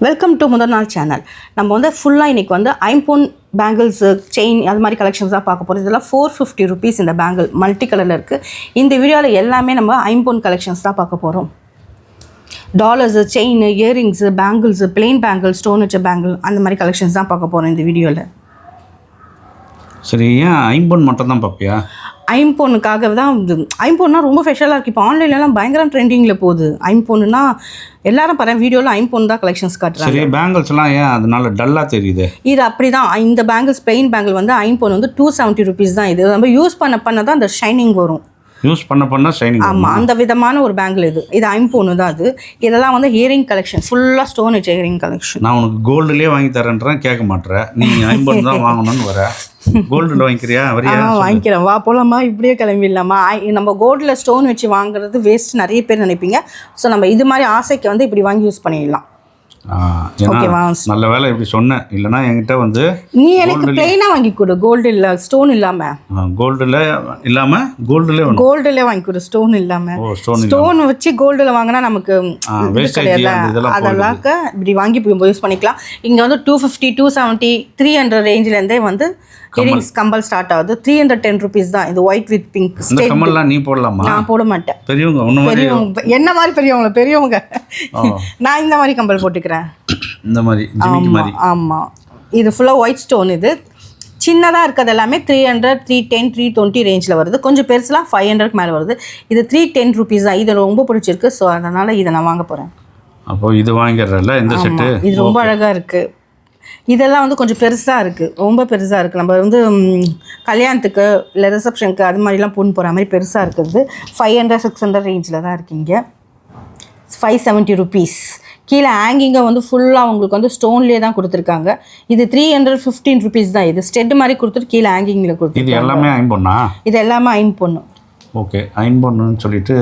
Welcome to முதல் நாள் channel நம்ம வந்து ஃபுல்லாக இன்னைக்கு வந்து ஐம்பொன் பேங்கிள்ஸு செயின் அது மாதிரி கலெக்ஷன்ஸ் தான் பார்க்க போகிறோம் இதெல்லாம் ஃபோர் ஃபிஃப்டி ருபீஸ் இந்த பேங்கிள் மல்டி கலரில் இருக்குது இந்த வீடியோவில் எல்லாமே நம்ம ஐம்பொன் கலெக்ஷன்ஸ் தான் பார்க்க போகிறோம் dollars chain earrings bangles plain bangle stone வச்ச பேங்கிள் அந்த மாதிரி கலெக்ஷன்ஸ் தான் பார்க்க போகிறோம் இந்த வீடியோவில் சரி ஏன் ஐம்பொன் மட்டும் தான் பார்ப்பியா? ஐம்பொன்னுக்காக தான் ஐம்பொன்னா ரொம்ப ஸ்பெஷலாக இருக்குது இப்போ ஆன்லைன்லலாம் பயங்கர ட்ரெண்டிங்கில் போகுது. ஐம்பொன்னுனா எல்லாரும் பாரு வீடியோவில் ஐம்பொன் தான் கலெக்ஷன்ஸ் காட்டுறாங்க. சரி பேங்கிள்ஸ்லாம் ஏன் அதனால டல்லாக தெரியுது? இது அப்படி தான் இந்த பேங்கிள்ஸ் பிளெயின் பேங்கிள் வந்து ஐம்பொன் வந்து டூ செவன்ட்டி ருபீஸ் தான் இது. நம்ம யூஸ் பண்ண பண்ண தான் அந்த ஷைனிங் வரும். யூஸ் பண்ண பண்ண ஷைனிங் ஆமாம் அந்த விதமான ஒரு பேங்கிள் இது. இது ஐம்பொன்னு தான் அது. இதெல்லாம் வந்து இயரிங் கலெக்ஷன் ஃபுல்லாக ஸ்டோன் வச்ச இயரிங் கலெக்ஷன் நான் உனக்கு கோல்டுலேயே வாங்கி தரேன்றேன் கேட்க மாட்டேற நீ ஐம்பொன் தான் வாங்கணும்னு வர. கோல்டில் வாங்கிக்கிறியா? வரியா? வாங்கிக்கிறேன். வா போலாமா? இப்படியே கிளம்பிடலாமா? நம்ம கோல்டில் ஸ்டோன் வச்சு வாங்குறது வேஸ்ட் நிறைய பேர் நினைப்பீங்க. ஸோ நம்ம இது மாதிரி ஆசைக்கு வந்து இப்படி வாங்கி யூஸ் பண்ணிடலாம். ஓகேவா நல்ல வேலை இப்படி சொன்னேன் இல்லைன்னா என்கிட்ட வந்து நீ எனக்கு பிளெயினாக வாங்கி கொடு கோல்டு இல்லை ஸ்டோன் இல்லாமல் கோல்டில் இல்லாமல் கோல்டுலே கோல்டுல வாங்கி கொடு ஸ்டோன் இல்லாமல் ஓ ஸ்டோன் வச்சு கோல்டில் வாங்கினா நமக்கு அதெல்லாம் இப்படி வாங்கி யூஸ் பண்ணிக்கலாம். இங்கே வந்து two fifty two seventy three hundred ரேஞ்சிலேருந்தே வந்து இயரிங்ஸ் கம்பல் ஸ்டார்ட் ஆகுது. த்ரீ ஹண்ட்ரட் டென் ருபீஸ் தான். இது ஒயிட் வித் பிங்க் கம்மல்லாம் நீ போடலாமா? நான் போட மாட்டேன். பெரியவங்க பெரியவங்க என்ன மாதிரி பெரியவங்கள? பெரியவங்க. ஓ. நான் இந்த மாதிரி கம்பல் போட்டுக்கிறேன். இந்த மாதிரி ஆமாம் இது ஃபுல்லாக ஒயிட் ஸ்டோன் இது. சின்னதாக இருக்கிறது எல்லாமே three hundred three ten three twenty ரேஞ்சில் வருது. கொஞ்சம் பெருசுலாம் ஃபைவ் ஹண்ட்ரட்க்கு மேலே வருது. இது த்ரீ டென் ருபீஸ் தான். இது ரொம்ப பிடிச்சிருக்கு. ஸோ அதனால் இதை நான் வாங்க போகிறேன் அப்போ இது வாங்கிடுறல இந்த செட்டு இது ரொம்ப அழகாக இருக்குது இதெல்லாம் வந்து கொஞ்சம் பெருசாக இருக்குது ரொம்ப பெருசாக இருக்குது நம்ம வந்து கல்யாணத்துக்கு இல்லை ரிசப்ஷனுக்கு அது மாதிரிலாம் பொண்ணு போகிற மாதிரி பெருசாக இருக்கிறது. ஃபைவ் ஹண்ட்ரட் சிக்ஸ் ஹண்ட்ரட் ரேஞ்சில் தான் இருக்கீங்க. ஃபைவ் செவன்ட்டி ருபீஸ் கீழே ஹேங்கிங்கை வந்து ஃபுல்லாக உங்களுக்கு வந்து ஸ்டோன்லேயே தான் கொடுத்துருக்காங்க. இது த்ரீ ஹண்ட்ரட் ஃபிஃப்டீன் ருபீஸ் தான். இது ஸ்டெட் மாதிரி கொடுத்துட்டு கீழே ஹேங்கிங்கில் கொடுத்து இது எல்லாமே ஐம்பொன்னா இது எல்லாமே ஐன் பொண்ணு ஓகே ஐம்பொன்னுன்னு சொல்லிட்டு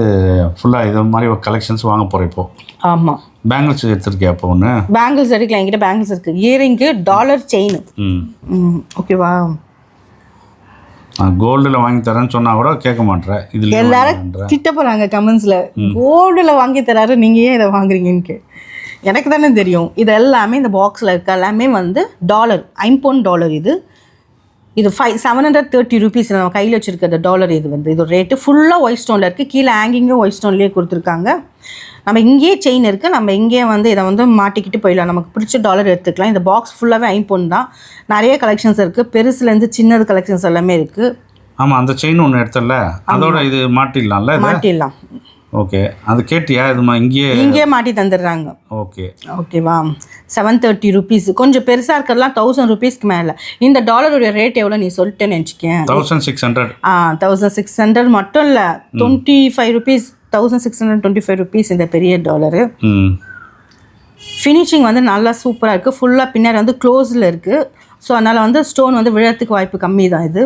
ஃபுல்லாக இது மாதிரி கலெக்ஷன்ஸ் வாங்க போகிறேன் இப்போ. ஆமாம் பேங்கிள்ஸ் எடுத்திருக்கியா அப்போ ஒன்று பேங்கிள்ஸ் எடுக்கலாம் என்கிட்ட பேங்கிள்ஸ் இருக்குது இயரிங்கு டாலர் செயின் ம். ம் ஓகேவா கோல்டில் வாங்கி தரேன்னு சொன்னால் கூட கேட்க மாட்டேற இதில் எல்லாரும் திட்ட போகிறாங்க கமெண்ட்ஸில் கோல்டில் வாங்கி தராரு நீங்கள் ஏன் இதை வாங்குறீங்கன்னு கே? எனக்கு தானே தெரியும். இது எல்லாமே இந்த பாக்ஸில் இருக்க. எல்லாமே வந்து டாலர் ஐம்பொன் டாலர் இது. இது five seven hundred thirty rupees நம்ம கையில் வச்சுருக்க டாலர் இது வந்து. இது ரேட்டு ஃபுல்லாக ஒயிட் ஸ்டோனில் இருக்குது கீழே ஹேங்கிங்கும் ஒயிட் ஸ்டோன்லேயே கொடுத்துருக்காங்க. நம்ம இங்கேயே செயின் இருக்குது நம்ம இங்கேயே வந்து இதை வந்து மாட்டிக்கிட்டு போயிடலாம். நமக்கு பிடிச்ச டாலர் எடுத்துக்கலாம். இந்த பாக்ஸ் ஃபுல்லாகவே ஐம்பொன் தான். நிறைய கலெக்ஷன்ஸ் இருக்குது பெருசுலேருந்து சின்னது கலெக்ஷன்ஸ் எல்லாமே இருக்குது ஆமாம் அந்த செயின் ஒன்று எடுத்தல அதோட இது மாட்டிடலாம்ல மாட்டிடலாம். ஓகே அது கேட்டியா? இதுமா இங்கேயே இங்கேயே மாட்டி தந்துடுறாங்க. ஓகே ஓகேவா செவன் தேர்ட்டி ருபீஸ் கொஞ்சம் பெருசாக இருக்கிறதுலாம் தௌசண்ட் ருபீஸ்க்கு மேலே. இந்த டாலருடைய ரேட் எவ்வளோ நீ சொல்லிட்டேன்னு நினச்சிக்கேன். தௌசண்ட் சிக்ஸ் ஹண்ட்ரட் ஆ தௌசண்ட் சிக்ஸ் ஹண்ட்ரட் மட்டும் இல்லை. Twenty five rupees thousand six hundred twenty five rupees இந்த பெரிய டாலரு ஃபினிஷிங் வந்து நல்லா சூப்பராக இருக்குது ஃபுல்லாக பின்னாடி வந்து க்ளோஸில் இருக்குது ஸோ அதனால் வந்து ஸ்டோன் வந்து விழறதுக்கு வாய்ப்பு கம்மி தான் இது.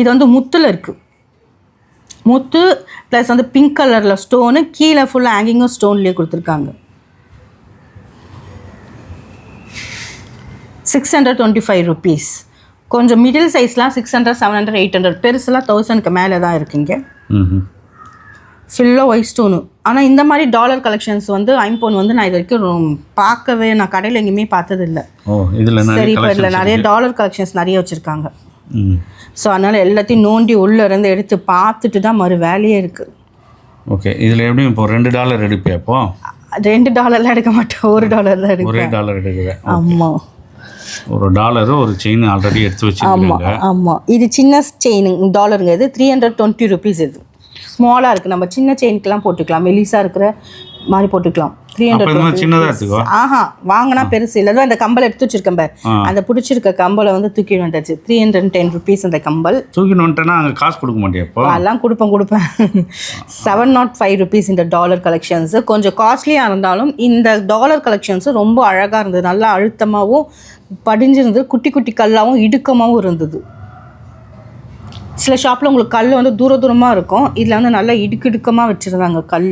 இது வந்து முத்தில் இருக்குது முத்து ப்ளஸ் வந்து பிங்க் கலரில் ஸ்டோனு கீழே ஃபுல்லாக ஹேங்கிங்கும் ஸ்டோன்லேயே கொடுத்துருக்காங்க. Six hundred twenty five rupees கொஞ்சம் middle சைஸ்லாம் six hundred seven hundred eight hundred பெருசுலாம் தௌசண்ட்க்கு மேலே தான் இருக்குங்க ஃபுல்லாக ஒயிட் ஸ்டோனு ஆனால் இந்த மாதிரி டாலர் கலெக்ஷன்ஸ் வந்து ஐம்பொன் வந்து நான் இது வரைக்கும் பார்க்கவே நான் கடையில் எங்கேயுமே பார்த்ததில்ல. சரி இப்போ இதில் நிறைய டாலர் கலெக்ஷன்ஸ் நிறைய வச்சுருக்காங்க. ஸோ அதனால் எல்லாத்தையும் நோண்டி உள்ளே இருந்து எடுத்து பார்த்துட்டு தான் மறு வேலையே இருக்குது ஓகே இதில் எப்படியும் இப்போ ரெண்டு டாலர் எடுப்பியா அப்போ ரெண்டு டாலர்லாம் எடுக்க மாட்டேன் ஒரு டாலர் தான் எடுப்பேன். ஒரே டாலர் எடுக்கிறேன் ஆமாம் ஒரு டாலரு ஒரு செயின் ஆல்ரெடி எடுத்து வச்சிருக்காங்க ஆமாம் இது சின்ன செயின் டாலருங்க இது த்ரீ ஹண்ட்ரட் டுவெண்ட்டி ருபீஸ் இது. ஸ்மாலாக இருக்குது நம்ம சின்ன செயினுக்கெலாம் போட்டுக்கலாம். மெலிசாக இருக்கிற மாதிரி போட்டுக்கலாம். த்ரீ ஹண்ட்ரட் சின்னதாக ஆஹா வாங்கினா பெருசு இல்லை. அந்த கம்பல் எடுத்து வச்சிருக்கேன் பார். அந்த பிடிச்சிருக்க கம்பலை வந்து தூக்கி வந்தாச்சு த்ரீ ஹண்ட்ரட் டென் ருபீஸ் அந்த கம்பல். தூக்கின்னு வந்துட்டேன்னா அங்கே காசு கொடுக்க அப்போ அதெல்லாம் கொடுப்பேன் கொடுப்பேன். செவன் நாட் ஃபைவ் ருபீஸ் இந்த டாலர் கலெக்ஷன்ஸு கொஞ்சம் காஸ்ட்லியாக இருந்தாலும் இந்த டாலர் கலெக்ஷன்ஸு ரொம்ப அழகாக இருந்தது. நல்லா அழுத்தமாகவும் படிஞ்சிருந்தது. குட்டி குட்டி கல்லாகவும் இடுக்கமாகவும் இருந்தது. சில ஷாப்பில் உங்களுக்கு கல் வந்து தூர தூரமாக இருக்கும். இதில் வந்து நல்லா இடுக்கு இடுக்கமாக வச்சுருந்தாங்க கல்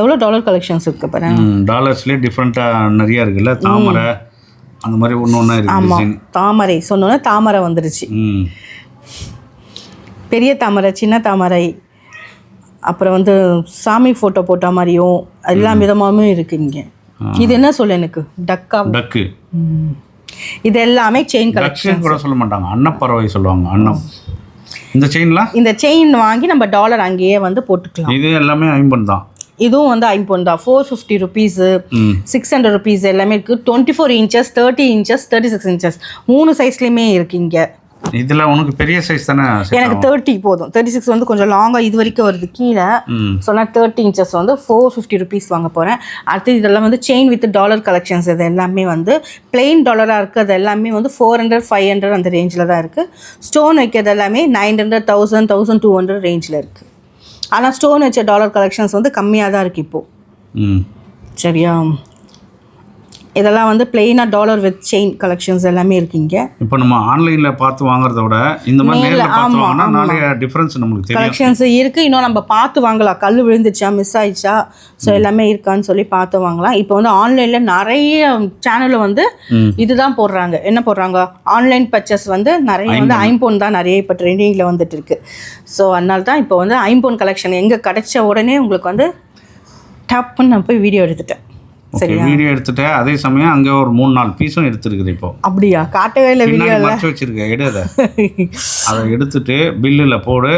எவ்வளோ டாலர் கலெக்ஷன்ஸ் இருக்கு டாலர்ஸ்லேயே டிஃப்ரெண்ட்டாக நிறைய இருக்குல்ல. தாமரை அந்த மாதிரி ஒன்று ஒன்றா ஆமாம் தாமரை சொன்னோன்னே தாமரை வந்துருச்சு. பெரிய தாமரை சின்ன தாமரை அப்புறம் வந்து சாமி ஃபோட்டோ போட்ட மாதிரியும் எல்லா விதமாகவும் இருக்கு இங்கே. இது என்ன சொல்ல எனக்கு? டக்கா. டக்கு. இது எல்லாமே செயின் கலெக்ஷன் கூட சொல்ல மாட்டாங்க. அன்னப்பறவை சொல்லுவாங்க அன்னம். இந்த செயின்லாம் இந்த செயின் வாங்கி நம்ம டாலர் அங்கேயே வந்து போட்டுக்கலாம். இது எல்லாமே ஐம்பன் தான். இதுவும் வந்து ஐம்பொன் தான். Four fifty rupees six hundred rupees எல்லாமே இருக்குது twenty four inches thirty inches thirty six inches மூணு சைஸ்லேயுமே இருக்கு இங்கே. இதில் உனக்கு பெரிய சைஸ் தானே எனக்கு? தேர்ட்டி போதும். தேர்ட்டி சிக்ஸ் வந்து கொஞ்சம் லாங்காக இது வரைக்கும் வருது கீழே. நான் தேர்ட்டி இன்ச்சஸ் வந்து ஃபோர் ஃபிஃப்டி ருபீஸ் வாங்க போகிறேன் அடுத்து இதெல்லாம் வந்து செயின் வித் டாலர் கலெக்ஷன்ஸ் இது எல்லாமே வந்து பிளெயின் டாலராக இருக்குது எல்லாமே வந்து ஃபோர் ஹண்ட்ரட் ஃபைவ் ஹண்ட்ரட் அந்த ரேஞ்சில் தான் இருக்குது ஸ்டோன் வைக்கிறது எல்லாமே nine hundred thousand thousand two hundred ரேஞ்சில் இருக்குது ஆனால் ஸ்டோன் வச்ச டாலர் கலெக்ஷன்ஸ் வந்து கம்மியாக தான் இருக்குது இப்போது ம். சரியா? இதெல்லாம் வந்து பிளெயினாக டாலர் வித் செயின் கலெக்ஷன்ஸ் எல்லாமே இருக்கீங்க இப்போ நம்ம ஆன்லைனில் பார்த்து வாங்குறத விட இந்த மாதிரி நேர்ல, பார்த்து வாங்கினா. நிறைய டிஃப்ரென்ஸ் நம்மளுக்கு தெரியும். கலெக்ஷன்ஸ் இருக்குது இன்னும் நம்ம பார்த்து வாங்கலாம். கல் விழுந்துச்சா மிஸ் ஆயிடுச்சா? ஸோ எல்லாமே இருக்கான்னு சொல்லி பார்த்து வாங்கலாம். இப்போ வந்து ஆன்லைனில் நிறைய சேனலில் வந்து இதுதான் போடுறாங்க. என்ன போடுறாங்க? ஆன்லைன் பர்ச்சேஸ் வந்து நிறைய வந்து ஐம்போன் தான் நிறைய இப்போ ட்ரெண்டிங்கில் வந்துட்டு இருக்கு. ஸோ அதனால தான் இப்போ வந்து ஐம்போன் கலெக்ஷன் எங்கே கிடைச்ச உடனே உங்களுக்கு வந்து டப்புன்னு நான் போய் வீடியோ எடுத்துட்டேன். ஓகே வீடியோ எடுத்துட்டு அதே சமயம் அங்கே ஒரு மூணு நாலு பீஸும் எடுத்துருக்குது இப்போ. அப்படியா? காட்டவே இல்லை வீடியோவில் மறைச்சு வச்சிருக்க எடு அதை. அதை எடுத்துட்டு பில்லில் போடு.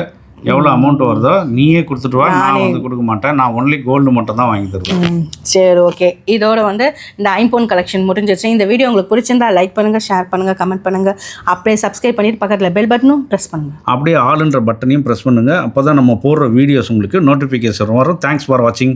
எவ்வளோ அமௌண்ட் வருதோ நீயே கொடுத்துட்டு வா. நான் வந்து கொடுக்க மாட்டேன். நான் ஒன்லி கோல்டு மட்டும் தான் வாங்கி தருவேன். சரி ஓகே. இதோட வந்து இந்த ஐம்போன் கலெக்ஷன் முடிஞ்சிருச்சு. இந்த வீடியோ உங்களுக்கு பிடிச்சிருந்தா லைக் பண்ணுங்கள் ஷேர் பண்ணுங்கள் கமெண்ட் பண்ணுங்கள் அப்படியே சப்ஸ்கிரைப் பண்ணிட்டு பக்கத்தில் பெல் பட்டனும் ப்ரெஸ் பண்ணுங்கள் அப்படியே ஆளுன்ற பட்டனையும் ப்ரெஸ் பண்ணுங்கள் அப்போ தான் நம்ம போடுற வீடியோஸ் உங்களுக்கு நோட்டிஃபிகேஷன் வரும். தேங்க்ஸ் ஃபார் வாட்சிங்